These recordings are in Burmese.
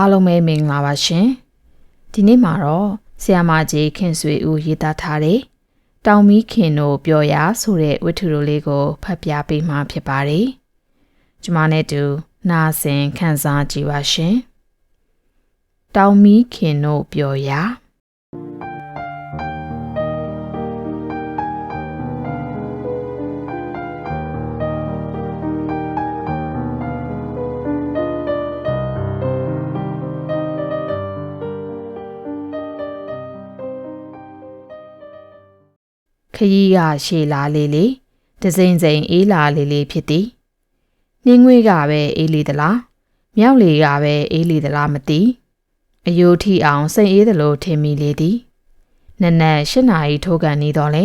အားလုံးပဲမင်္ဂလာပါရှင်ဒီနေ့မှာတော့ဆ iam မကြီးခင်ဆွေဦးရေးသားထားတဲ့တောင်မီးခင်တို့ပြောရဆိုတဲ့ဝတ္ထုတို့လေးကိုဖတ်ပြပေးမှာဖြစ်ပါတယ်ကျွန်မနဲ့တူနာဆင်ခန်းစားကြည့်ပါရှင်တောင်မီးခင်တို့ပြောရ ခရီးကရှည်လာလေလေတစိမ့်စိမ့်အေးလာလေလေဖြစ်သည်နှင်းငွေးကပဲအေးလေသလားမြောက်လေကပဲအေးလေသလားမသိအယိုးထီအောင်စိတ်အေးသလိုထင်မိလေသည်နက်နက်၈နာရီထိုးကန်နေတော့လေ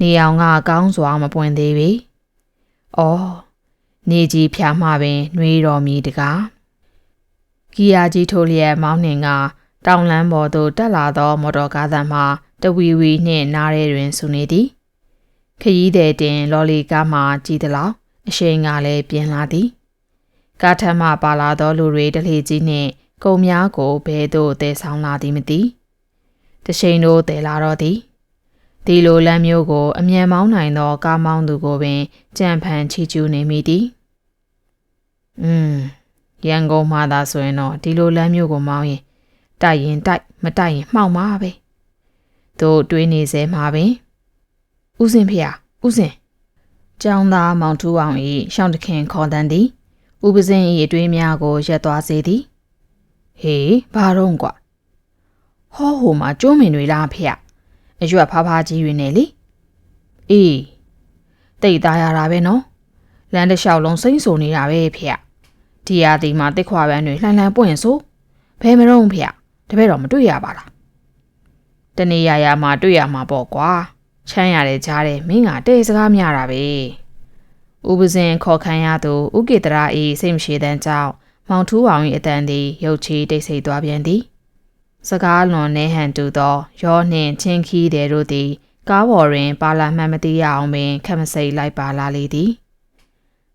နေအောင်ကကောင်းစွာမပွင့်သေးပေ။အော်နေကြီးဖြာမှပင်နှွေးတော်မီတကား။ကီယာကြီးထိုးလျက်မောင်းနှင်ကတောင်လန်းပေါ်သို့တက်လာသောမော်တော်ကားသံမှ တဝီဝီနှင့်နားရဲတွင်ဆူနေသည်ခရီးသည်တင်လော်လီကားမှကြည်သလောက်အရှိန်ကလည်းပြင်းလာသည်ကားထမ်းမှပါလာသောလူတွေတလေကြီးနှင့်ကုံများကိုဘဲသို့တည်ဆောင်လာသည်မသိတရှိန်တို့တည်လာတော့သည်ဒီလိုလမ်းမျိုးကိုအမြန်မောင်းနိုင်သောကားမောင်းသူကိုပင်ကြံဖန်ချီကျူးနေမိသည်อืมရန်ကုန်မှာသာဆိုရင်တော့ဒီလိုလမ်းမျိုးကိုမောင်းရင်တိုက်ရင်တိုက်မတိုက်ရင်မှောက်မှာပဲ တို့တွေးနေစေမှာပင်ဥစဉ်ဖေဥစဉ်ကျောင်းသားမောင်ထူးအောင်၏ရှောင်းတခင်ခေါ်တန်းသည်ဥပဇင်း၏အတွေးများကိုရက်သွားစေသည်ဟေးဘာတော့ကွာဟောဟိုမှာကျိုးမင်တွေလားဖေအရွက်ဖားဖားကြီးတွေနဲ့လေအေးတိတ်သားရတာပဲနော်လမ်းတစ်လျှောက်လုံးစိမ့်ဆူနေတာပဲဖေဒီရာဒီမှာတစ်ခွာပန်းတွေလှန်လှန်ပွင့်ဆိုဘယ်မတော့ဖေတပည့်တော်မတွေ့ရပါလား တနေရရမှာတွေ့ရမှာပေါ့ကွာချမ်းရတဲ့ကြားတဲ့မင်းကတဲ့စကားများတာပဲဥပဇင်ခေါ်ခံရသူဥကေတရာဤစိတ်မရှိတဲ့ကြောင့်မောင်ထူးအောင်၏အတန်သည်ရုတ်ချီတိတ်ဆိတ်သွားပြန်သည်စကားလွန်နေဟန်တူသောရောနှင့်ချင်းခီးတဲ့တို့သည် ကားပေါ်တွင် ပါလာမှန်မသိရအောင်ပင်ခက်မစိတ်လိုက်ပါလာလေသည်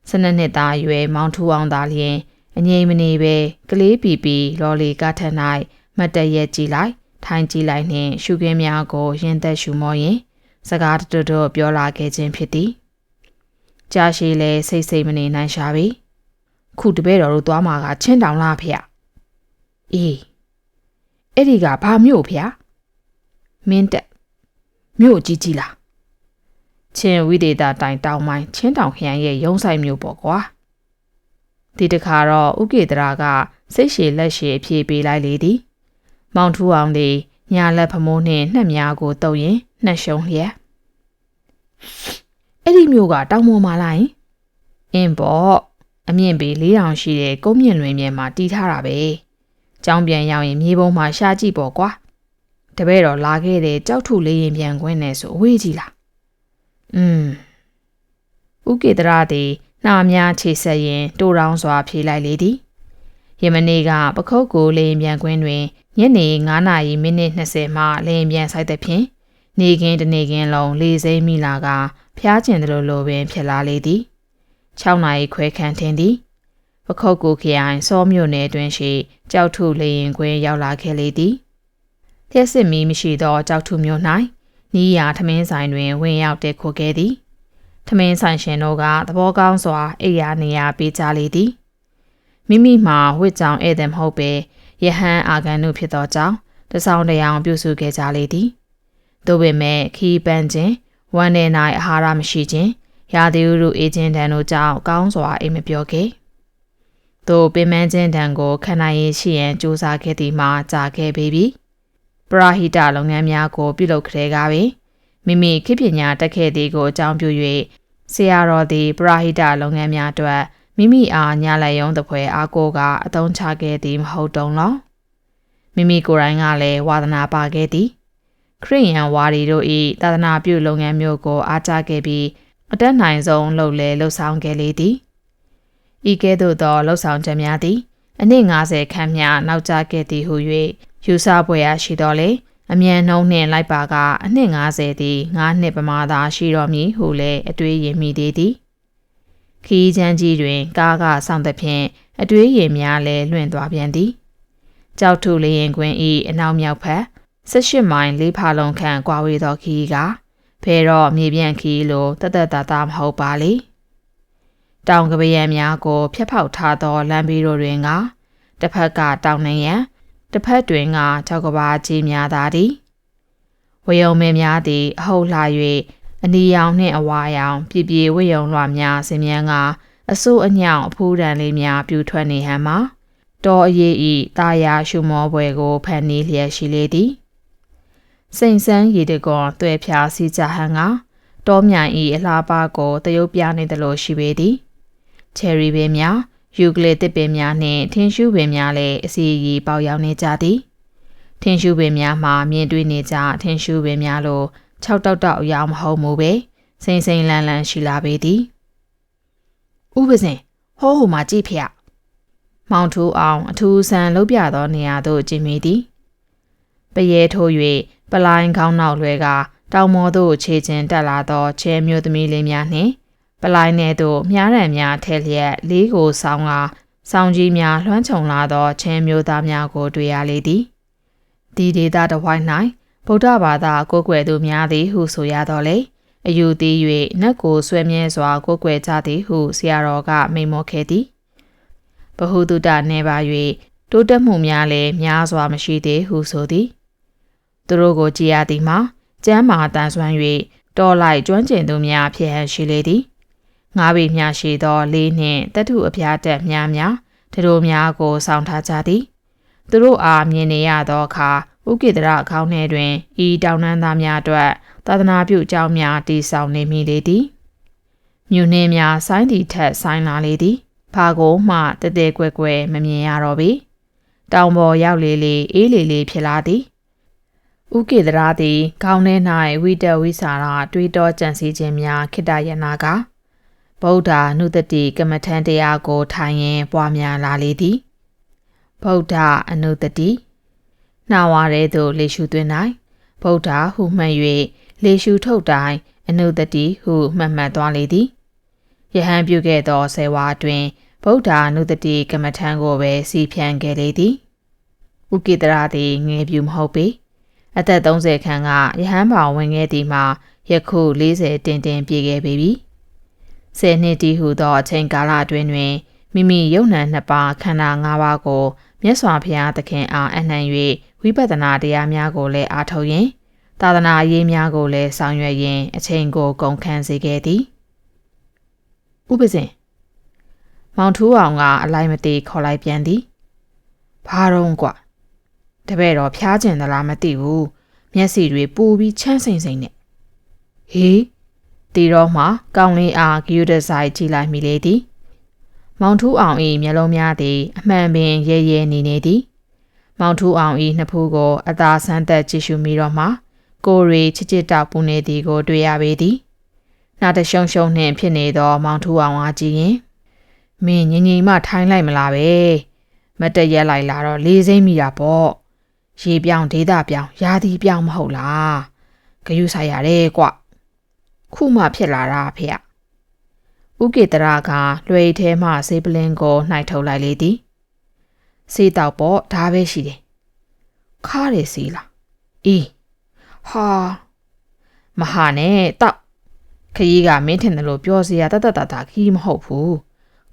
စနစ်နှစ်သားရွယ်မောင်ထူအောင်သာလျင်အငြိမ်မနေပဲကလေးပီပီလော်လီကားထက်၌မတ်တရက်ကြည့်လိုက် ထိုင်ကြည့်လိုက်နှင့်ရှုခင်းများကိုရင်သက်ရှုမောရင်စကားတူတူပြောလာခဲ့ခြင်းဖြစ်သည်ကြာရှည်လဲစိတ်စိတ်မနေနိုင်ရှာပြီခုတပည့်တော်တို့သွားမှာကချင်းတောင်လားဖေ။အေးအဲ့ဒီကဘာမြို့ဖေ။မင်းတက်မြို့ကြီးကြီးလား။ချင်းဝိဒေတာတိုင်တောင်မိုင်းချင်းတောင်ခရိုင်ရဲ့ရုံးဆိုင်မြို့ပေါ့ကွာ။ဒီတခါတော့ဥကေတရာကစိတ်ရှည်လက်ရှည်အပြေးပေးလိုက်လေသည်။ မောင်ထူအောင်သည်ညာလက်ဖမိုးနှင့်နှက်များကိုတုပ်ရင်နှက်ရှုံလျက်အဲ့ဒီမျိုးကတောင်ပေါ်မှာလိုက်အင်းပေါ့အမြင့်ပေ4000ရှိတဲ့ကုန်းမြင့်လွင်မြဲမှာတီးထားတာပဲကျောင်းပြန်ရောက်ရင်မြေပုံမှာရှားကြည့်ပေါ့ကွာတပည့်တော်လာခဲ့တဲ့ကြောက်ထုလေးရင်ပြန်ခွင်းနေဆိုအဝေးကြီးလားอืมဥကေတရာသည်နှာများခြေဆက်ရင်တိုးတောင်းစွာဖြေလိုက်လေသည် ယမနေ့ကပခုတ်ကိုလေးရင်ပြန်ခွင်းတွင်ညနေ9နာရီမိနစ်20မှလေးရင်ပြန်ဆိုင်တဲ့ဖြင့်နေကင်းတနေကင်းလုံးလေးစိမ့်မိလာကဖျားကျင်တယ်လို့လိုပင်ဖြစ်လာလေသည်6နာရီခွဲခန့်ထင်သည်ပခုတ်ကိုခရိုင်စောမြို့နယ်တွင်ရှိကြောက်ထုလေရင်ခွင်းရောက်လာခဲ့လေသည်လျှက်စစ်မီမရှိသောကြောက်ထုမြို့၌နီးရာထမင်းဆိုင်တွင်ဝင်ရောက်တက်ခိုခဲ့သည်ထမင်းဆိုင်ရှင်တို့ကသဘောကောင်းစွာအိယာနေရာပေးကြလေသည် မိမိမှာဝစ်ကြောင်ဧည့်သည်မဟုတ်ပေယဟန်အာဂန်တို့ဖြစ်သောကြောင့်တဆောင်တရောင်ပြုစုခဲ့ကြလေသည်သို့ပေမဲ့ခီးပန်းခြင်းဝမ်းနေ၌အာဟာရမရှိခြင်းရာသီဥတုအေးခြင်းတန်တို့ကြောင့်ကောင်းစွာအိမ်မပြောခဲ့သို့ပင်မခြင်းတန်ကိုခံနိုင်ရရှိရန်ကြိုးစားခဲ့သည်မှာကြာခဲ့ပေပြီပရာဟိတလုပ်ငန်းများကို ပြုလုပ်ခဲ့ကားပင်မိမိခေပညာတက်ခဲ့သည်ကိုအကြောင်းပြု၍ဆရာတော်သည်ပရာဟိတလုပ်ငန်းများအတွက် မိမိအားညာလက်ယုံတပွဲအားကိုကအသုံးချခဲ့သည်မဟုတ်တုံးလောမိမိကိုယ်တိုင်ကလည်းဝါသနာပါခဲ့သည် ခရိယန်ဝါဒီတို့၏သာသနာပြုလုပ်ငန်းမျိုးကိုအားကျခဲ့ပြီးအတက်နိုင်ဆုံးလှုပ်လဲလှုပ်ဆောင်ခဲ့လေသည်ဤကဲ့သို့သောလှုပ်ဆောင်ချက်များသည်အနည်း90ခန့်မျှနောက်ကျခဲ့သည်ဟု၍ယူဆပွဲရရှိတော်လေအမြန်နှုံးနှင့်လိုက်ပါကအနှစ်90သည်9နှစ်ပမာသာရှိတော်မည်ဟုလည်းအတွေးရင်မိသေးသည် ခီးချမ်းကြီးတွင်ကားကဆောင်သဖြင့်အတွေးရင်များလည်းလွင့်သွားပြန်သည်ကြောက်ထုလေရင်ကွင်းဤအနောက်မြောက်ဖက်18မိုင်လေးဖာလုံးခန့်ကွာဝေးသောခီးကဖဲတော့မြေပြန့်ခီးလိုတသက်တာတာမဟုတ်ပါလေတောင်ကပယံများကိုဖျက်ဖောက်ထားသောလမ်းဘေးတို့တွင်ကတစ်ဖက်ကတောင်နှရန်တစ်ဖက်တွင်ကကြောက်ကဘာကြီးများသာသည်ဝယုံမဲများသည်အဟုတ်လှ၍ အနီရောင်နှင့်အဝါရောင်ပြပြဝယုံလွှများစင်မြန်းကအစိုးအညောင်အဖိုးတန်လေးများပြူထွက်နေဟန်မှာတော်အရေးဤတာယာရှုမောပွဲကိုဖန်နေလျက်ရှိလေသည်စိန်ဆန်းရည်တကွန်တွေ့ဖြာစီကြဟန်ကတောမြိုင်ဤအလားပါကိုတရုပ်ပြနေသလိုရှိပေသည်ချယ်ရီပင်များယူကလစ်တစ်ပင်များနှင့်ထင်းရှူးပင်များလည်းအစီအရီပေါရောက်နေကြသည်ထင်းရှူးပင်များမှာမြင်တွေ့နေကြထင်းရှူးပင်များလို ၆တောက်တောက်အယောင်မဟုတ်မူပဲစိမ့်စိမ့်လန်းလန်းရှိလာပေသည်ဥပစင်ဟောဟိုမှာကြည့်ဖျက်မောင်ထူအောင်အထူးဆန်လှုပ်ပြသောနေရာသို့ကျင်မိသည်ပရဲထိုး၍ပလိုင်းခေါင်းနောက်လွဲကတောင်မောသို့ခြေချင်းတက်လာသောချဲမျိုးသမီးလေးများနှင့်ပလိုင်းထဲသို့မြားရံများထဲလျက်လေးကိုဆောင်းကဆောင်းကြီးများလွှမ်းခြုံလာသောချဲမျိုးသားများကိုတွေ့ရလေသည်ဒီဒေသတစ်ဝိုင်း၌ ဗုဒ္ဓဘာသာကိုးကွယ်သူများသည်ဟုဆိုရတော့လေအယူသေး၍နတ်ကိုဆွဲမြဲစွာကိုးကွယ်ကြသည်ဟုဆရာတော်ကမိန့်မောခဲ့သည်ဘဟုတုတနေပါ၍တိုးတက်မှုများလည်းများစွာမရှိသေးဟုဆိုသည်သူတို့ကိုကြည်ရသည်မှာကျမ်းမာတန်ဆွမ်း၍တော်လိုက်ကျွမ်းကျင်သူများဖြစ်ဟန်ရှိလေသည်ငါးပေမြရှိသောလေးနှင့်တထုအပြားတက်များများတို့များကိုဆောင်ထားကြသည်သူတို့အားမြင်နေရသောအခါ ဥကိတရအကောင်းထဲတွင်ဤတောင်နှန်းသားများအတွက်သာသနာပြုကြောင်းများတည်ဆောင်နေမိလေသည်မြူနှင်းများဆိုင်းသည့်ထက်ဆိုင်းလာလေသည်ဖာကိုမှတတဲကွယ်ကွယ်မမြင်ရတော့ပေတောင်ပေါ်ရောက်လေလေအေးလေလေဖြစ်လာသည်ဥကေတရာသည်ခေါင်းထဲ၌ဝိတဝိစာရတွေးတောကြံစည်ခြင်းများခိတ္တယနာကဗုဒ္ဓနုတတိကမ္မထံတရားကိုထိုင်ရင်ပွားများလာလေသည်ဗုဒ္ဓအနုတတိ နှာဝါရဲသို့လေရှုသွင်း၌ဗုဒ္ဓဟုမှတ်၍လေရှုထုတ်တိုင်းအနုတတိဟုမှတ်မှတ်သွားလေသည်ယဟန်ပြုခဲ့သောဆယ်ဝါတွင်ဗုဒ္ဓအနုတတိကမ္မထံကိုပဲစီဖြန့်ခဲ့လေသည်ဥကိတရာသည်ငယ်ပြူမဟုတ်ပေအသက်30ခန်းကယဟန်ဘောင်ဝင်ခဲ့သည်မှာယခု40တင်တင်ပြည့်ခဲ့ပေပြီဆယ်နှစ်တည်းဟုသောအချိန်ကာလအတွင်းတွင်မိမိယုံနံနှစ်ပါးခန္ဓာ၅ပါးကိုမြတ်စွာဘုရားသခင်အားအနှံ့၍ ဝိပဿနာတရားများကိုလည်းအားထုတ်ရင်သာသနာရေးများကိုလည်းဆောင်ရွက်ရင်းအချိန်ကိုကုန်ခန်းစေခဲ့သည်ဥပဇင်မောင်ထူးအောင်ကအလိုက်မသေးခေါ်လိုက်ပြန်သည်ဘာတော့ကွာတပည့်တော်ဖျားကျင်သလားမသိဘူးမျက်စိတွေပူပြီးချမ်းစိမ့်စိမ့်နဲ့ဟေးတီတော့မှကောင်းလေးအားဂယူဒဆိုင်ကြည့်လိုက်မိလေသည် မောင်ထူးအောင်၏မျက်လုံးများသည် အမှန်ပင်ရဲရဲနေနေသည် မောင်ထူးအောင်၏နှစ်ဖူးကိုအသာဆန်းသက်ကြည့်ရှုမိတော့မှကိုရီချစ်ချစ်တောက်ပူနေသည်ကို တွေ့ရပေသည်နာတရှုံရှုံနှင့်ဖြစ်နေသော မောင်ထူးအောင်အားကြည့်ရင်မင်းငငိမထိုင်းလိုက်မလားပဲမတရက်လိုက်လာတော့လေးစိမ့်မိတာပေါ့ရေပြောင်ဒေတာပြောင်ရာသီပြောင်မဟုတ်လားဂယုဆိုင်ရတယ်ကွခုမှဖြစ်လာတာဖေဥကေတရာကလွယ်ထဲမှဆေးပလင်းကိုနှိုက်ထုတ်လိုက်လေသည် ဆေးတောက်ပေါ့ဒါပဲရှိတယ်ခါတယ်စီလားအေးဟာမဟာနဲ့တောက်ခရီးကမင်းထင်တယ်လို့ပြောစရာတတတတခီးမဟုတ်ဘူး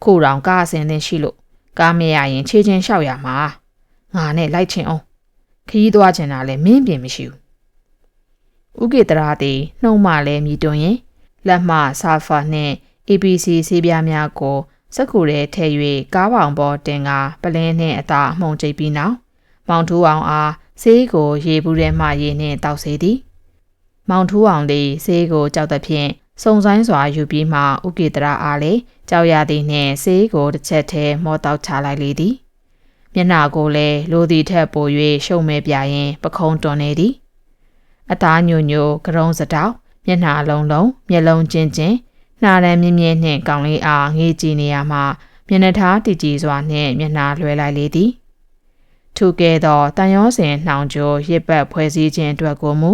ခိုးတောင်ကားအစင်းသင်းရှိလို့ကားမရရင် ခြေချင်းလျှောက်ရမှာငါနဲ့လိုက်ချင်အောင်ခရီးသွားချင်တာလည်းမင်းပြင်မရှိဘူးဥကေတရာသည်နှုံမလဲမြည်တွင်ရင်လက်မှဆာဖာနှင့် APC ဆေးပြားများကို စက်ကူထဲထည့်၍ကားပေါင်ပေါ်တင်ကပလင်းနှင့်အသာအမှုန်ကျိပ်ပြီးနောက်မောင်ထူးအောင်အားဆေးကိုရေဘူးထဲမှရေနှင့်တောက်စေသည် မောင်ထူးအောင်သည်ဆေးကိုကြောက်သဖြင့်စုံဆိုင်စွာယူပြီးမှဥကေတရာအားလေကြောက်ရသည်နှင့်ဆေးကိုတစ်ချက်ထဲမောတောက်ချလိုက်လေသည်မျက်နှာကိုလည်းလိုသည်ထက်ပို၍ရှုံမဲပြရင် ပခုံးတွန်နေသည်အသားညိုညိုကရုံးစတောက်မျက်နှာလုံးလုံးမျက်လုံးချင်းချင်း နှာရန်မြင်းမြင်းနှင့်ကောင်းလေးအားငေးကြည့်နေရမှမျက်နှာထားတည်ကြည်စွာနှင့်မျက်နှာလွှဲလိုက်လေသည်ထိုကဲ့သောတန်ရောစင်နှောင်ကြိုရစ်ပတ်ဖွဲ့စည်းခြင်းအတွက်ကိုမူ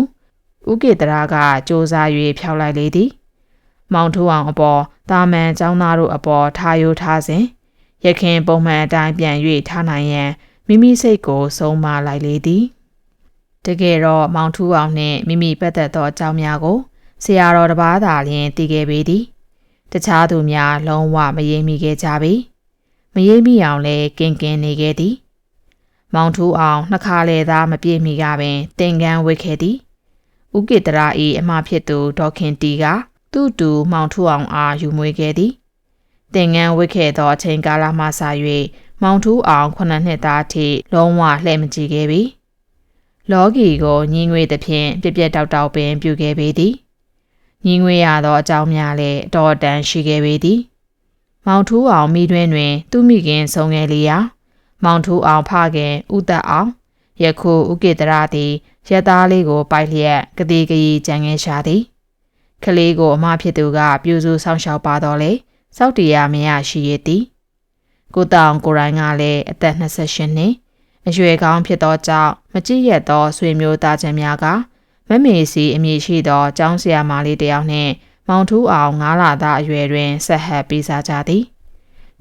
ဥကေတရာကစ조사၍ဖျောက်လိုက်လေသည် မောင်ထူအောင်အပေါ်တာမန်ចောင်းသားတို့အပေါ်ထားယိုထားစဉ်ရခင်ပုံမှန်အတိုင်းပြန်၍ထားနိုင်ရန်မ မိမိစိတ်ကိုဆုံးမလိုက်လေသည်တကယ်တော့မောင်ထူးအောင်နှင့်မိမိပတ်သက်သောအကြောင်းများကို ဆရာတော်တစ်ပါးသာလျှင်သိခဲ့ပေသည်တခြားသူများလုံးဝမရေးမိခဲ့ကြပေမရေးမိအောင်လဲကင်ကင်နေခဲ့သည်မောင်ထူးအောင်နှစ်ခါလေသာမပြေမိကပင်တင်ကန်းဝစ်ခဲ့သည်ဥကိတရာဤအမဖြစ်သူဒေါက်ခင်တီကသူ့တူမောင်ထူးအောင်အားယူမွေးခဲ့သည်တင်ငန်းဝစ်ခဲ့သောအချိန်ကာလမှစ၍မောင်ထူးအောင်ခုနှစ်နှစ်သားထိလုံးဝလှည့်မကြည့်ခဲ့ပြီလော်ဂီကိုညီငွေသဖြင့်ပြက်ပြက်တောက်တောက်ပင်ပြုခဲ့ပေသည် ညီငွေရသောအကြောင်းများလည်းအတော်တန်ရှိခဲ့ပေသည်မောင်ထူးအောင်မိတွင်တွင် သူ့မိခင်ဆုံးခဲ့လေရာမောင်ထူးအောင်ဖခင်ဥသက်အောင်ယခုဥကေတရာသည်ရက်သားလေးကို ပိုက်လျက်ကတိကကြီးကြံငယ်ရှာသည်ကလေးကိုအမဖြစ်သူက ပြူစုဆောင်းလျှောက်ပါတော့လေစောက်တရားမရရှိရသည်ကိုတောင်ကိုရိုင်းကလည်းအသက်28နှစ်အရွယ်ကောင်းဖြစ်သောကြောင့်မကြည့်ရသောဆွေမျိုးသားချင်းများက မမေစီအမည်ရှိသောကျောင်းဆရာမလေးတယောက်နှင့်မောင်ထူးအောင်ငားလာသောအရွယ်တွင်ဆက်ဟပ်ပေးစားကြသည်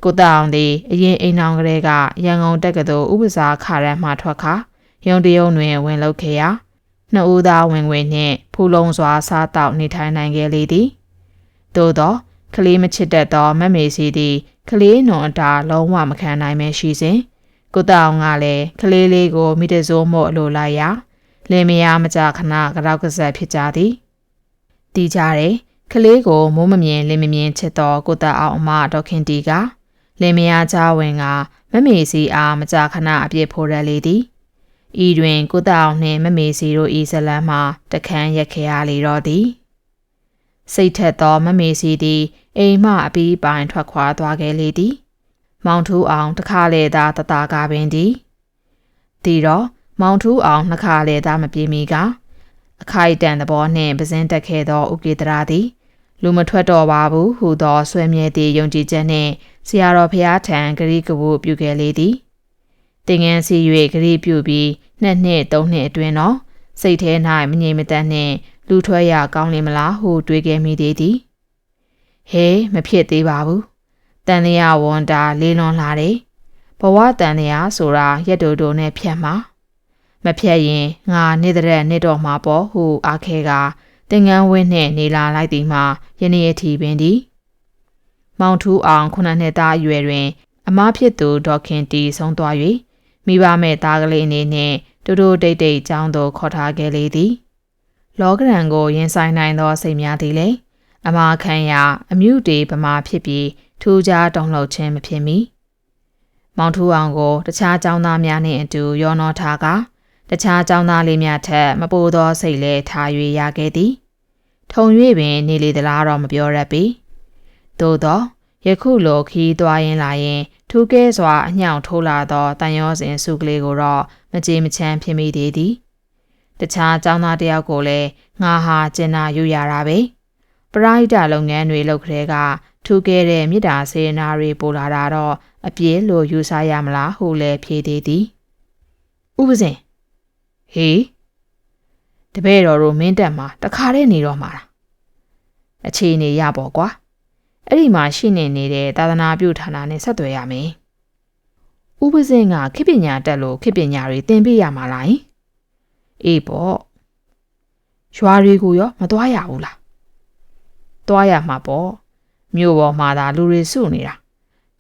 ကိုတောင်သည်အရင်အိမ်အောင်ကလေးကရန်ကုန်တက္ကသိုလ်ဥပစာခရမ်းမှထွက်ခါရုံတရုံတွင်ဝင်လုပ်ခဲ့ရာနှစ်ဦးသားဝင်ငွေနှင့်ဖူလုံးစွာစားတောက်နေထိုင်နိုင်ခဲ့လေသည်သို့သောကလေးမချစ်တတ်သောမမေစီသည်ကလေးနွန်အတာလုံးဝမခံနိုင်မဲရှိစဉ်ကိုတောင်ကလည်းကလေးလေးကိုမိတစိုးမို့အလိုလိုက်ရာ လင်မယားမကြခဏကြောက်ကဆက်ဖြစ်ကြသည်တီးကြတယ်ကလေးကိုမိုးမမြင်လင်မမြင်ချစ်သောကိုတောင်အမဒေါခင်တီကလင်မယားချဝင်ကမမေစီအားမကြခဏအပြစ်ဖိုးရလေသည်ဤတွင်ကိုတောင်နှင့်မမေစီတို့ဤဇလန်းမှာတခန်းရက်ခဲရလေတော့သည်စိတ်ထက်သောမမေစီသည်အိမ်မှအပီးပိုင်ထွက်ခွာသွားခဲ့လေသည် မောင်ထူးအောင်တခါလေသာတတာကပင်သည်ဒီတော့ မောင်ထူးအောင်နှစ်ခါလေသာမပြေမီကအခိုက်တန်သဘောနှင့်ပစင်းတက်ခဲ့သောဥကေတရာသည်လူမထွက်တော့ပါဘူးဟူသောဆွဲမြဲသည့်ယုံကြည်ချက်နှင့်ဆရာတော်ဖျားထံဂရိကဝုပြုခဲ့လေသည်တင်ငန်းစီ၍ဂရိပြုပြီးနှစ်နှစ်သုံးနှစ်အတွင်းတော့စိတ်ထဲ၌မငြိမ်မသက်နှင့်လူထွက်ရကောင်းလင်မလားဟုတွေးခဲ့မိသေးသည်ဟဲမဖြစ်သေးပါဘူးတန်တရားဝန်တာလေးလွန်လာတယ်ဘဝတန်တရားဆိုတာရက်တူတူနဲ့ဖြတ်မှာ မဖြတ်ရင်ငါနေတဲ့နှစ်တော်မှာပေါ့ဟုအားခဲကတင်ငန်းဝင်းနှင့်နေလာလိုက်သည်မှာယနေ့အထိပင်သည်မောင်ထူးအောင်ခုနှစ်နှစ်သားအရွယ်တွင် အမဖြစ်သူဒေါက်ခင်တီဆုံးသွား၍မိဘမဲ့သားကလေးအနေနဲ့တူတူတိတ်တိတ်ကျောင်းသို့ခေါ်ထားခဲ့လေသည် လောကရန်ကိုရင်ဆိုင်နိုင်သောစိတ်များသည်လေအမာခံရအမြုတေပမာဖြစ်ပြီးထူးခြားတုံ့လှုပ်ခြင်းမဖြစ်မီမောင်ထူးအောင်ကို တခြားကျောင်းသားများနှင့်အတူရောနှောထားကား တခြားကျောင်းသားလေးများထက်မပိုသောစိတ်လဲထား၍ရခဲ့သည်ထုံ၍ပင်နေလေသလားတော့မပြောရပေသို့သောယခုလိုခီးသွားရင်လာရင် ထူးကဲစွာအညောင်ထိုးလာသောတန်ရောစဉ်စုကလေးကိုတော့မကြေမချမ်းဖြစ်မိသေးသည်တခြားကျောင်းသားတယောက်ကိုလည်းငါဟာကျင်နာယူရတာပဲပရိုက်တာလုပ်ငန်းတွေလုပ်ခတဲ့ကထူးကဲတဲ့မြစ်တာစေနာတွေပို့လာတာတော့အပြည့်လိုယူဆရမလားဟုလည်းဖြေသေးသည်ဥပဇင် ဟေးတပည့်တော်တို့မင်းတက်မှာတခါတည်းနေတော့မှာလားအခြေအနေရပေါ့ကွာအဲ့ဒီမှာရှိနေနေတဲ့သာသနာပြုဌာနနဲ့ဆက်သွယ်ရမယ်ဥပဇင်ကခေပညာတက်လို့ခေပညာတွေသင်ပေးရမှာလားအေးပေါ့ရွာတွေကိုရောမသွားရဘူးလားသွားရမှာပေါ့မြို့ပေါ်မှာသာလူတွေစုနေတာ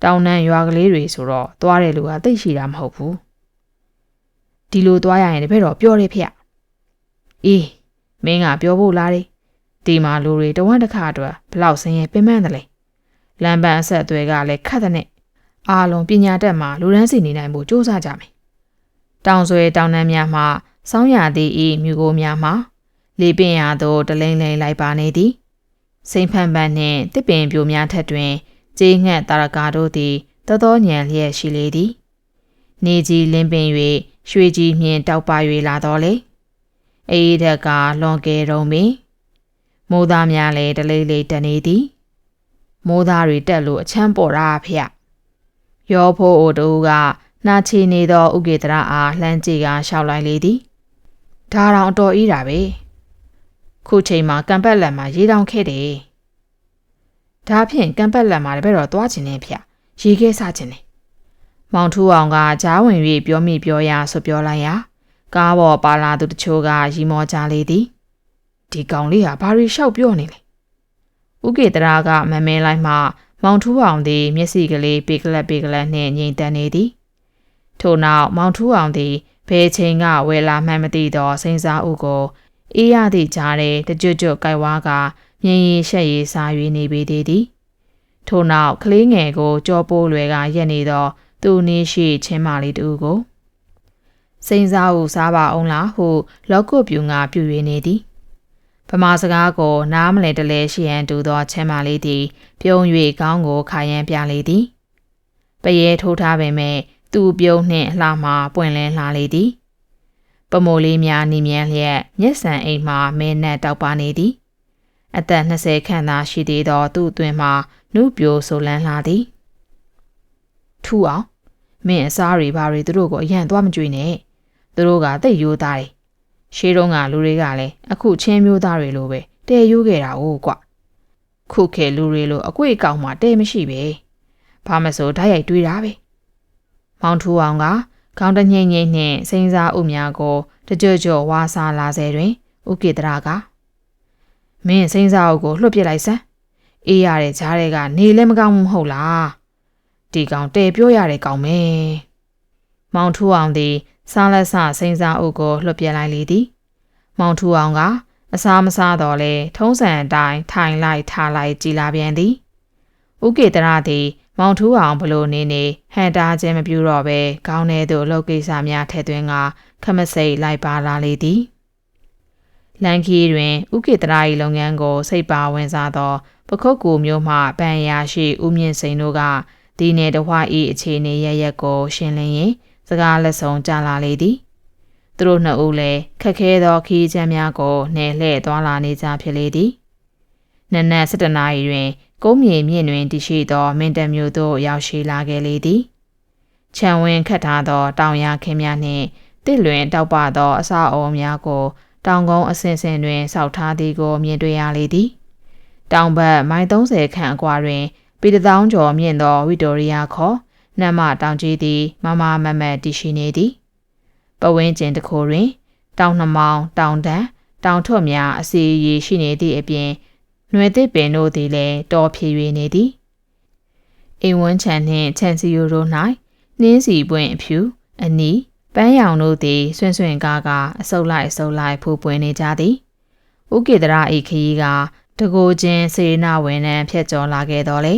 တောင်တန်းရွာကလေးတွေဆိုတော့သွားတဲ့လူကသိရှိတာမဟုတ်ဘူး ဒီလိုသွားရရင်တပည့်တော်ပြောတယ်ဖေ။အေးမင်းကပြောဖို့လားလေ။ဒီမှာလူတွေတဝမ်းတစ်ခါအတွက်ဘလောက်ဆင်းရဲပင်ပန်းတယ်လေ။လမ်းပန်းအဆက်အသွယ်ကလည်းခတ်တဲ့နဲ့အားလုံးပညာတတ်မှာလူရန်စီနေနိုင်ဖို့စူးစမ်းကြမယ်။တောင်ဆွဲတောင်တန်းများမှာစောင်းရသည်ဤမြူကိုများမှာလေပင်ရသောတလိမ့်လိမ့်လိုက်ပါနေသည်။စိမ့်ဖန်ပန်းနှင့်တစ်ပင်ပြိုများထက်တွင်ကျေးငှက်တာရကာတို့သည်တသောညံလျက်ရှိလေသည်။နေကြီးလင်းပင်၍ ရွှေကြီးမြင်တောက်ပါ၍လာတော့လေအေးတက်ကလွန်ကဲတုံးပင်မိုးသားများလည်းတလေးလေးတက်နေသည်မိုးသားတွေတက်လို့အချမ်းပေါ်တာဖျရောဖို့အိုတူကနာချီနေသောဥကေတရာအားလှမ်းကြည့်ကရှောက်လိုက်လေသည်ဒါတောင်အတော်အေးတာပဲခုချိန်မှာကံပတ်လက်မှာရေတောင်ခဲ့တယ်ဒါဖြင့်ကံပတ်လက်မှာတပည့်တော်သွားခြင်းနဲ့ဖျရေခဲစားခြင်းနဲ့ မောင်ထူးအောင်ကကြားဝင်၍ပြောမိပြောရဆိုပြောလိုက်ရာကားပေါ်ပါလာသူတချို့ကရီမောကြလေသည်ဒီကောင်လေးဟာဘာရီလျှောက်ပြောနေလဲဥကေတရာကမမဲလိုက်မှမောင်ထူးအောင်သည်မျက်စိကလေးပေကလပ်ပေကလပ်နှင့်ငြိမ်သက်နေသည်ထို့နောက်မောင်ထူးအောင်သည်ဘယ်ချိန်ကဝယ်လာမှန်းမသိသောစိန်စားဥကိုအေးရသည့်ကြားထဲတကြွကြွကြိုက်ဝါကမြင်ရင်ရှက်ရည်စား၍နေပေသေးသည်ထို့နောက်ကလေးငယ်ကိုကြောပိုးလွယ်ကရက်နေသော သူနည်းရှိချင်းမလေးတူကိုစိန်စားဟုစားပါအောင်လားဟုလော့ကုတ်ပြူငါပြူရနေသည်ဗမာစကားကိုနားမလဲတလဲရှိရန်တူသောချင်းမလေးသည် ပြုံး၍ခေါင်းကိုခါရန်ပြလေသည်ပရဲထိုးထားပေမဲ့သူ့ပြုံးနှင့်အလှမှပွင့်လင်းလာလေသည်ပမိုးလေးများနီမြန်းလျက်မျက်စံအိမ်မှမဲနဲ့တောက်ပါနေသည်အသက်20ခန့်သာရှိသေးသောသူ့အတွင်မှနုပြိုဆိုလန်းလာသည် ထူအောင်မင်းအစားတွေဘာတွေသူတို့ကိုအရန်သွားမကြွေနဲ့သူတို့ကတိတ်ရိုးသားတယ်ရှေးတုန်းကလူတွေကလည်းအခုချင်းမျိုးသားတွေလိုပဲတဲရိုးခဲ့တာဟုတ်ကွခုခေလူတွေလိုအကွေ့အကောင်မှတဲမရှိပဲဘာမဆိုဓာတ်ရိုက်တွေးတာပဲမောင်ထူအောင်ကခေါင်းတငိမ့်ငိမ့်နှင့်စိန်စားဥများကိုတကြွကြွဝါစာလာစေတွင်ဥကေတရာကမင်းစိန်စားအုပ်ကိုလွှတ်ပစ်လိုက်စမ်းအေးရတဲ့ဂျားတွေကနေလည်းမကောင်းဘူးမဟုတ်လား ဒီကောင်တဲပြောရတဲ့ကောင်ပဲမောင်ထူအောင်သည်စားလက်ဆစိန်စားအုပ်ကိုလွှတ်ပစ်လိုက်လေသည်မောင်ထူအောင်ကအစားမစားတော့လဲထုံးစံအတိုင်းထိုင်လိုက်ထားလိုက်ကြည်လာပြန်သည်ဥကေတရာသည်မောင်ထူးအောင်ဘလို့နေနေဟန်တာခြင်းမပြူတော့ပဲခေါင်းထဲသို့လောက်ကိစ္စများထည့်သွင်းကခမစိတ်လိုက်ပါလာလေသည်လန်ခီတွင်ဥကေတရာ၏လုပ်ငန်းကိုစိတ်ပါဝင်စားသော ပခုတ်ကူမျိုးမှပန်ရာရှိဦးမြင့်စိန်တို့က ဒီနယ်တဝါဤအခြေအနေရရက်ကိုရှင်းလင်းရင်စကားလက်ဆောင်ကြလာလေသည်သူတို့နှစ်ဦးလည်းခက်ခဲသောခီးချမ်းများကိုနှဲလှဲ့သွားလာနေကြဖြစ်လေသည်နနက်7:00နာရီတွင် ကုန်းမြေမြင့်တွင်တည်ရှိသောမင်းတမျိုးသို့ရောက်ရှိလာခဲ့လေသည်ခြံဝင်းခတ်ထားသော တောင်ရခင်းများနှင့်တစ်လွင်တောက်ပသောအဆောက်အအုံများကို တောင်ကုန်းအဆင့်ဆင့်တွင်စောက်ထားသည်ကိုမြင်တွေ့ရလေသည် တောင်ဘက်မိုင်30ခန့်အကွာတွင် ပေတသောင်းကျော်မြင့်သောဝီတိုရီယာခေါ်နတ်မတောင်ကြီးသည်မမမမတ်တည်ရှိနေသည်ပဝင်းကျင်တစ်ခုတွင် တောင်နှမောင်တောင်တန်းတောင်ထွတ်များအစီအရီရှိနေသည့်အပြင်နွယ်သစ်ပင်တို့သည်လည်းတော်ဖြည်၍နေသည်အိမ်ဝန်းချံနှင့်ခြံစီယိုတို့၌နှင်းစီပွင့်အဖြူအနီးပန်းရောင်တို့သည်ဆွန့်ဆွန့်ကားကအစုပ်လိုက်အစုပ်လိုက်ဖူးပွင့်နေကြသည်ဥကေတရာဤခရီးက တကိုချင်းစေနာဝင်နှံဖြတ်ကျော်လာခဲ့တော်လေ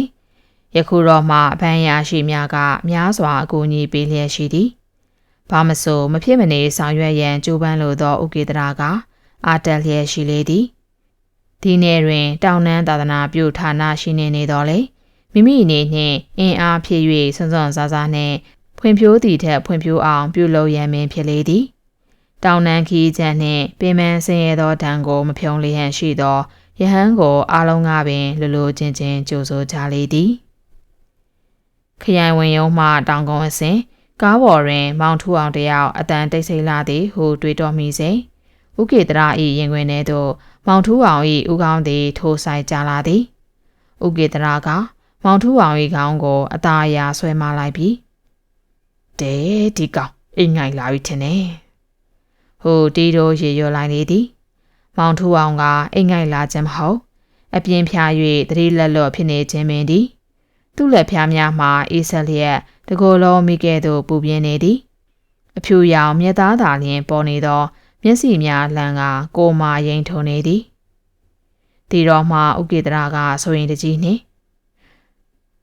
ယခုတော့မှအဖန်ရာရှိများကများစွာအကူအညီပေးလျက်ရှိသည်ဘာမဆိုမဖြစ်မနေဆောင်ရွက်ရန်ကြိုးပမ်းလိုသောဥကေတရာကအာတက်လျက်ရှိလေသည်ဒီနယ်တွင်တောင်နန်းသာသနာပြုဌာနရှိနေနေတော်လေမိမိအနေနှင့်အင်အားဖြစ်၍စွန်းစွန်းစားစားနှင့်ဖွံ့ဖြိုးသည့်ထက်ဖွံ့ဖြိုးအောင်ပြုလုပ်ရန်ပင်ဖြစ်လေသည်တောင်နန်းခီးချမ်းနှင့်ပင်မဆင်းရဲသောဓာန်ကိုမဖြုံလျဟန်ရှိသော ယဟန်ကိုအားလုံးကပင်လူလူချင်းချင်းကြိုဆိုကြလေသည်ခရိုင်ဝင်ရုံးမှတောင်ကုန်းအစဉ်ကားပေါ်တွင် မောင်ထူအောင်တယောက်အတန်တိတ်ဆိတ်လာသည်ဟုတွေးတော်မိစေဥကေတရာ၏ရင်ခွင်ထဲသို့မောင်ထူအောင်၏ဥကောင်းသည်ထိုးဆိုင်ကြလာသည်ဥကေတရာကမောင်ထူအောင်၏ခေါင်းကိုအသာအရာဆွဲမလိုက်ပြီးတဲဒီကောင်အိမ်ငိုင်လာပြီထင်တယ်ဟိုတီတို့ရေရွလိုက်လေသည် မောင်ထူအောင်ကအိမ်ငိုင်လာခြင်းမဟုတ်အပြင်းဖြာ၍တတိလက်လော့ဖြစ်နေခြင်းပင်သည်သူ့လက်ဖြားများမှာအေးဆက်လျက်တကိုယ်လုံးမိကဲ့သို့ပူပြင်းနေသည်အဖြူရောင်မြက်သားသာလျင်ပေါ်နေသော မျက်စိများလှမ်းကကိုမာရင်ထုံနေသည်ဒီတော့မှဥကေတရာကဆိုရင်တကြီးနှင့်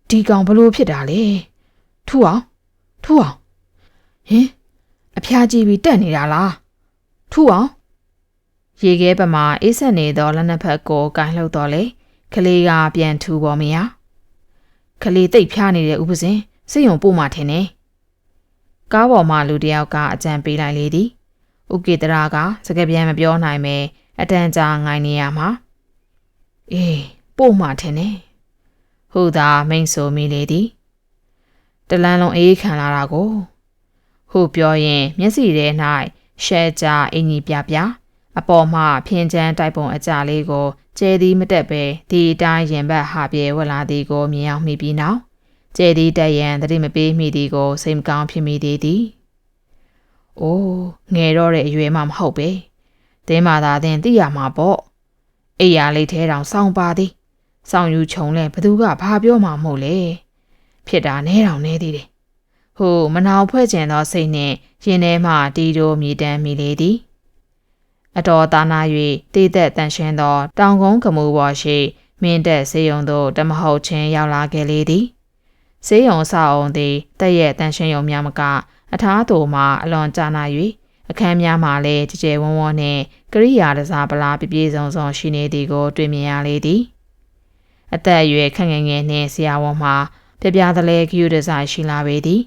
ဒီကောင်ဘလို့ဖြစ်တာလဲထူအောင်ထူအောင်ဟင်အဖျားကြီးပြီးတက်နေတာလားထူအောင် ရေခဲပမာအေးဆက်နေသောလက်နှစ်ဖက်ကိုကင်လှုပ်တော်လေကလေးကပြန်ထူပေါ်မရကလေးတိတ်ဖျားနေတဲ့ဥပစင်စိတ်ယုံပို့မှထင်နေကားပေါ်မှာလူတယောက်ကအကြံပေးလိုက်လေသည်ဥကေတရာကစကားပြန်မပြောနိုင်ပဲအတန်ကြာငိုင်းနေရမှာအေးပို့မှထင်နေဟုတ်သာမိန်ဆိုမိလေသည်တလန်းလုံးအေးခံလာတာကိုဟုတ်ပြောရင်မျက်စိထဲ၌ရှဲကြအင်ကြီးပြပြ အပေါ်မှဖြင်းချမ်းတိုက်ပုံအကြလေးကိုကျဲသည်မတက်ပဲဒီအတိုင်းရင်ဘတ်ဟာပြေဝလာသည်ကိုမြင်အောင်မိပြီးနောက်ကျဲသည်တက်ရန်တတိမပေးမိသည်ကိုစိတ်မကောင်းဖြစ်မိသေးသည်။အိုးငယ်တော့တဲ့အရွယ်မှမဟုတ်ပဲ။တင်းမာသာတင်သိရမှာပေါ့။အိယာလေးထဲတောင်စောင်းပါသည်။စောင်းယူချုံလဲဘသူကဘာပြောမှမဟုတ်လေ။ဖြစ်တာနဲတောင်နဲသေးတယ်။ဟိုမနာဖွဲ့ကျင်သောစိတ်နှင့်ရင်ထဲမှတီတိုမြည်တမ်းမိလေသည်။ အတော်သားနာ၍တိသက်တန်ရှင်းသောတောင်ကုန်းကမူပေါ်ရှိမင်းတက်စေယုံသို့တမဟုတ်ချင်းရောက်လာခဲ့လေသည်စေယုံဆောက်အောင်သည်တက်ရဲ့တန်ရှင်းယုံများမကအထားတူမှအလွန်ကြာနာ၍အခန်းများမှလည်းကြကြဝန်းဝန်းနှင့်ကရိယာတစားပလားပြပြစုံစုံရှိနေသည်ကို တွေ့မြင်ရလေသည်အသက်အရွယ်ခန့်ငယ်ငယ်နှင့်ဆရာဝန်မှာပြပြသလဲဂယူဒဇိုင်းရှိလာပေသည်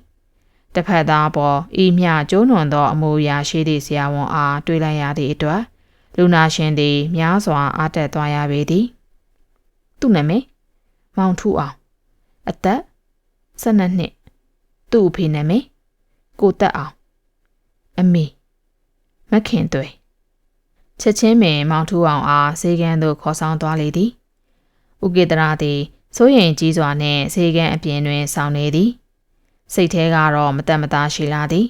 တစ်ဖက်သားပေါ်ဤမြကျိုးနွန်သောအမူအရာရှိသည့်ဆရာဝန်အားတွေ့လိုက်ရသည့်အတွက်လူနာရှင်သည်များစွာအားတက်သွားရပေသည်သူ့နာမည်မောင်ထူအောင်အသက်12နှစ်သူ့အဖေနာမည်ကိုတက်အောင်အမေမခင်တွေချက်ချင်းပင်မောင်ထူအောင်အားဈေးကန်းသို့ခေါ်ဆောင်သွားလေသည်ဥကေတရာသည်စိုးရင်ကြီးစွာနှင့်ဈေးကန်းအပြင်တွင်ဆောင်နေသည် စိတ်ထဲကတော့မတတ်မသားရှိလာသည်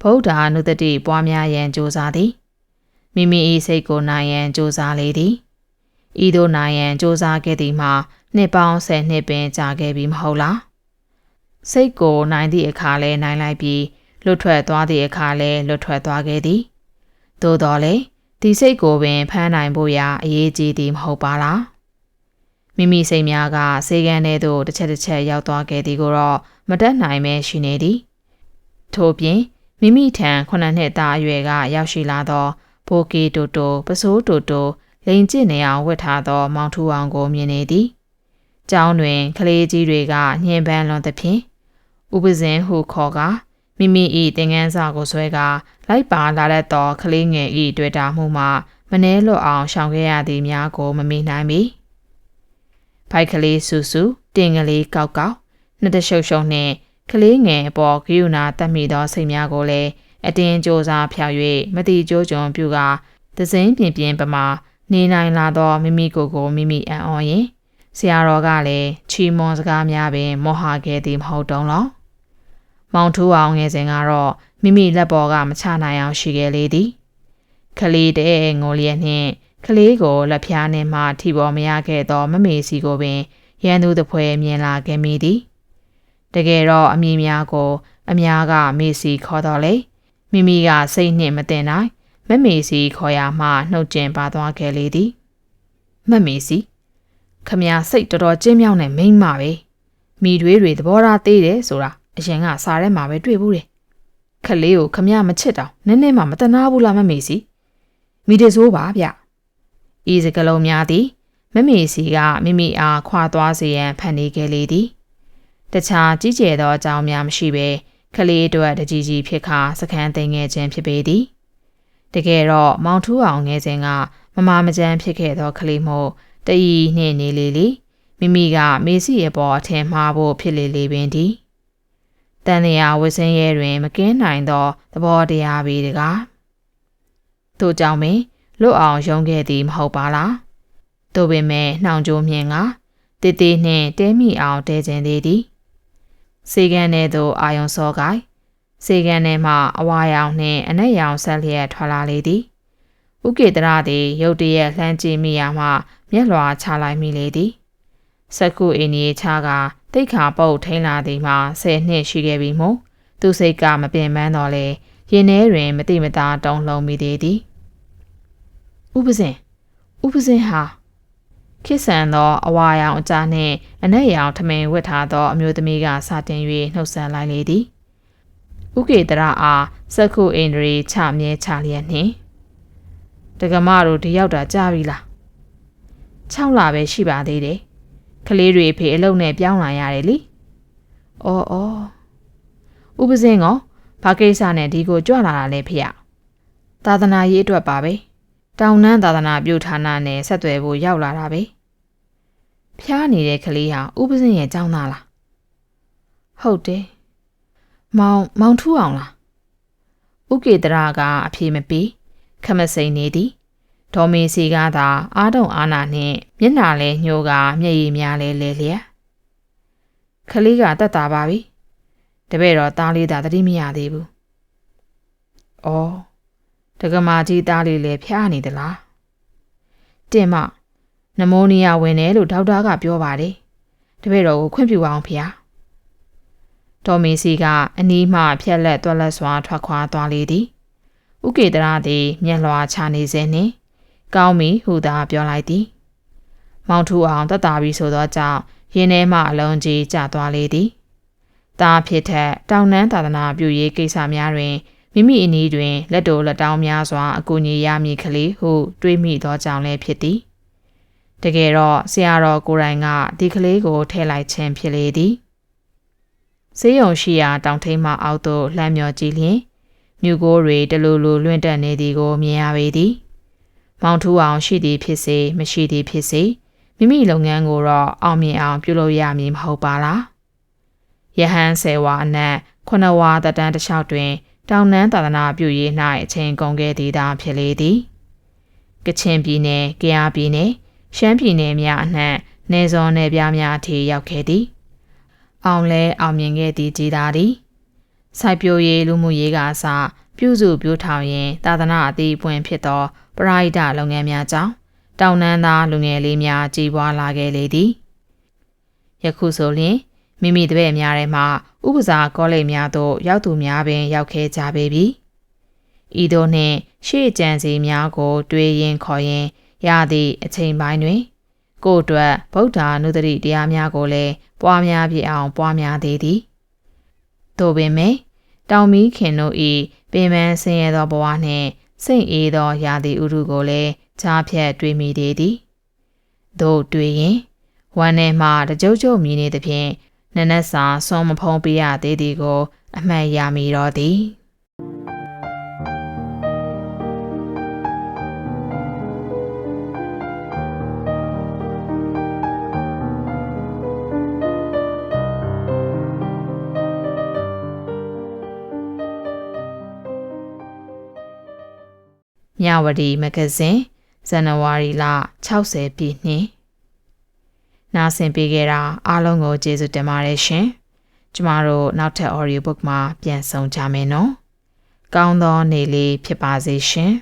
ဗုဒ္ဓအနုတတိပွားများရန်ကြိုးစားသည်မိမိ၏စိတ်ကိုနိုင်ရန်ကြိုးစားလေသည်ဤသို့နိုင်ရန်စူးစမ်းခဲ့သည်မှာနှစ်ပေါင်း10နှစ်ပင်ကြာခဲ့ပြီမဟုတ်လားစိတ်ကိုနိုင်သည့်အခါလဲနိုင်လိုက်ပြီးလွတ်ထွက်သွားသည့်အခါလဲလွတ်ထွက်သွားခဲ့သည်သို့တော်လေဒီစိတ်ကိုပင်ဖမ်းနိုင်ဖို့ရာအရေးကြီးသည်မဟုတ်ပါလား မိမိစိတ်များကစေကန်းထဲသို့တစ်ချက်တစ်ချက်ရောက်သွားခဲ့သည်ကိုတော့မတတ်နိုင်ပဲရှိနေသည်ထို့ပြင်မိမိထံခုနှစ်နှစ်သားအရွယ်ကရောက်ရှိလာသောဘိုကီတိုတိုပစိုးတိုတိုလိန်ကျစ်နေအောင်ဝတ်ထားသော မောင်ထူအောင်ကိုမြင်နေသည်။ကျောင်းတွင်ကလေးကြီးတွေကညှဉ်းပန်းလွန်သဖြင့်ဥပဇင်ဟုခေါ်ကမိမိ၏သင်ငန်းစာကိုဆွဲကလိုက်ပါလာတတ်သောကလေးငယ်၏တွေ့တာမှုမှမနှဲလွတ်အောင်ရှောင်ခဲ့ရသည်များကိုမမေ့နိုင်ပေ။ ဖိုက်ကလေးဆူဆူတင်ကလေးကောက်ကောက်နှစ်တရှုပ်ရှုံနှင့်ကလေးငယ်အပေါ်ဂယုဏတက်မိသောစိတ်များကိုလည်းအတင်းကြိုးစားဖျောက်၍မတိကြိုးကြုံပြုကသစင်းပြင်းပြင်းပမာနေနိုင်လာသောမိမိကိုယ်ကိုမိမိအံ့ဩရင်ဆရာတော်ကလည်းချီမွန်စကားများပင်မောဟခဲ့သည်မဟုတ်တုံးလောမောင်ထူအောင်ငယ်စဉ်ကတော့မိမိလက်ပေါ်ကမချနိုင်အောင်ရှိခဲ့လေသည်ခလေးတဲ့ငိုလျက်နှင့် ကလေးကိုလက်ဖျားနှင့်မှထိပေါ်မရခဲ့သောမမေစီကိုပင်ရန်သူတပွဲမြင်လာခဲ့မိသည်တကယ်တော့အမည်များကို အများကမေစီခေါ်တော်လေမိမိကစိတ်နှင့်မတင်နိုင်မမေစီခေါ်ရမှနှုတ်ကျင်ပါသွားခဲ့လေသည်မမေစီခမရစိတ်တော်တော်ကျင်းမြောင်းတဲ့မိန်းမပဲမိတွေးတွေသဘောထားသေးတယ်ဆိုတာအရင်ကစားထဲမှာပဲတွေ့ဘူးတယ်ခလေးကိုခမရမချစ်တောင်နည်းနည်းမှမတနာဘူးလားမမေစီမိတဆိုးပါဗျ ဤစကလုံးများသည်မမေစီကမိမိအားခွာသွားစေရန်ဖန်နေခဲ့လေသည်တခြားကြီးကျယ်သောအကြောင်းများမရှိဘဲခလေးတို့တကြီးကြီးဖြစ်ခါစခန်းသိမ်းငယ်ခြင်းဖြစ်ပေသည်တကယ်တော့မောင်ထူးအောင်ငယ်စဉ်ကမမမကြမ်းဖြစ်ခဲ့သောကလေးမို့တအီနှင့်နေလေလေမိမိကမေစီရဲ့ပေါ်အထင်မှားဖို့ဖြစ်လေလေပင်ဒီတန်လျာဝစင်းရဲတွင် မကင်းနိုင်သောသဘောတရားပေတကားထို့ကြောင့်ပင် လွတ်အောင်ရုံးခဲ့သည်မဟုတ်ပါလားတို့ပင်မဲ့နှောင်ကြိုးမြင်ကတေးသေးနှင့်တဲမိအောင်တဲကျင်သေးသည်စေကန်ထဲသို့အာယုံစောကိုင်စေကန်ထဲမှအဝါရောင်နှင့်အနက်ရောင်ဆက်လျက်ထွက်လာလေသည်ဥကေတရသည်ရုတ်တရက်လှမ်းကြည့်မိရာမှမျက်လွှာချလိုက်မိလေသည်စက္ခုအင်းကြီးချကတိတ်ခါပုတ်ထိန်လာသည်မှာဆယ်နှစ်ရှိခဲ့ပြီမို့သူစိတ်ကမပင်ပန်းတော့လေရင်ထဲတွင်မတိမတာတုံးလုံးမိသေးသည် ဥပဇင်ဥပဇင်ဟာခိဆန်သောအဝါရောင်အကြားနှင့်အနက်ရောင်ထမင်ဝတ်ထားသောအမျိုးသမီးကစတင်၍နှုတ်ဆက်လိုက်လေသည်ဥကေတရအားစက္ခုအိန္ဒြေချမြဲချလျက်နှင့်တကမတို့ဒီရောက်တာကြာပြီလား6လပဲရှိပါသေးတယ်ကလေးတွေဖေအလုံးနဲ့ပြောင်းလာရတယ်လीအော်အော်ဥပစင်းကောဘာကိစ္စနဲ့ဒီကိုကြွလာတာလဲဖေ။သာသနာရေးအတွက်ပါပဲ။ တောင်နန်းသာသနာပြုဌာနနဲ့ဆက်သွယ်ဖို့ရောက်လာတာပဲ။ဖျားနေတဲ့ကလေးဟာဥပစင်းရဲ့ចောင်းသားလား။ဟုတ်တယ်။မောင်မောင်ထူးအောင်လား။ဥကေတရာကအဖြေမပေးခမစိန်နေသည်ဒေါ်မေစီကသာအားတုံအားနာနှင့်မျက်နာလဲညှိုးကမျက်ရည်များလဲလဲလျက်ခလေးကတက်တာပါပြီတပည့်တော်သားလေးသာသတိမရသေးဘူးဩ တက္ကမကြီးသားလေးလည်းဖျားနေသလားတင်မနမိုးနီးယားဝင်တယ်လို့ဒေါက်တာကပြောပါတယ်တပည့်တော်ကိုခွင့်ပြုပါအောင်ဖေ။ဒေါ်မီစီကအနီးမှဖြက်လက်တွက်လက်စွာထွက်ခွာသွားလေသည်။ဥကေတရာသည်မျက်လွှာချနေစေနှင့်ကောင်းပြီဟုသာပြောလိုက်သည်။မောင်ထူအောင်တက်တာပြီဆိုသောကြောင့်ရင်းထဲမှအလုံးကြီးကျသွားလေသည်။တာဖြစ်ထက်တောင်နှန်းသာသနာပြုရေးကိစ္စများတွင် မိမိအနီးတွင်လက်တော်လက်တောင်းများစွာအကူအညီရမည်ကလေးဟုတွေးမိသောကြောင့်လည်းဖြစ်သည်။တကယ်တော့ဆရာတော်ကိုယ်တိုင်ကဒီကလေးကိုထည့်လိုက်ခြင်းဖြစ်လေသည်ဆေးရုံရှိရာတောင်ထိန်မှအောက်သို့လှမ်းမြော်ကြည့်လျင်မြူကိုတွေတလူလူလွင့်တက်နေသည်ကိုမြင်ရပေသည်မောင်ထူအောင်ရှိသည်ဖြစ်စေမရှိသည်ဖြစ်စေမိမိလုပ်ငန်းကိုတော့အောင်မြင်အောင်ပြုလုပ်ရမည်မဟုတ်ပါလားယဟန်ဆယ်ဝါအနက်ခုနဝါတတန်းတစ်လျှောက်တွင် တောင်နန်းသာသနာပြုရေး၌အချိန်ကုန်ခဲ့သည်သာဖြစ်လေသည်ကချင်ပြည်နယ်၊ကယားပြည်နယ်ရှမ်းပြည်နယ်များအနှံ့နေစောနယ်ပြားများအထိရောက်ခဲ့သည်အောင်လဲအောင်မြင်ခဲ့သည်ကြီးသားသည်စိုက်ပျိုးရေးလူမှုရေးကအစပြုစုပြိုးထောင်ရင်သာသနာအသီးပွင့်ဖြစ်သောပရိဒလုပ်ငန်းများကြောင့်တောင်နန်းသားလူငယ်လေးများကြီးပွားလာခဲ့လေသည်ယခုဆိုလျှင် မိမိတပည့်များထဲမှဥပစာကောလိပ်များသို့ရောက်သူများပင် ရောက်ခဲ့ကြပေပြီဤသို့နှင့်ရှေ့ကြံစီများကို တွေးရင်ခေါ်ရင်ရသည့်အချိန်ပိုင်းတွင် ကိုယ်အတွက်ဗုဒ္ဓအနုတ္တိတရားများကိုလည်းပွားများပြအောင် ပွားများသေးသည်သို့ပင်မဲ့တောင်မီးခင်တို့၏ပင်ပန်းဆင်းရဲသောဘဝနှင့်စိတ်အေးသောရာသီဥတုကိုလည်းချားဖြတ်တွေးမိသေးသည်သို့တွေးရင်ဝမ်းထဲမှတကြုတ်ကြုတ်မြည်နေသဖြင့် နနက်စာစွန်မဖုံးပေးရသေးသည်ကို အမှတ်ရမိတော့သည်မြဝတီမဂဇင်းဇန်နဝါရီလ60ပြည့်နှစ် နားဆင်ပေးခဲ့တာအားလုံးကိုကျေးဇူးတင်ပါတယ်ရှင်ကျမတို့နောက်ထပ် audio book မှာပြန်ဆောင်ကြမယ်နော်ကောင်းသောနေ့လေးဖြစ်ပါစေရှင်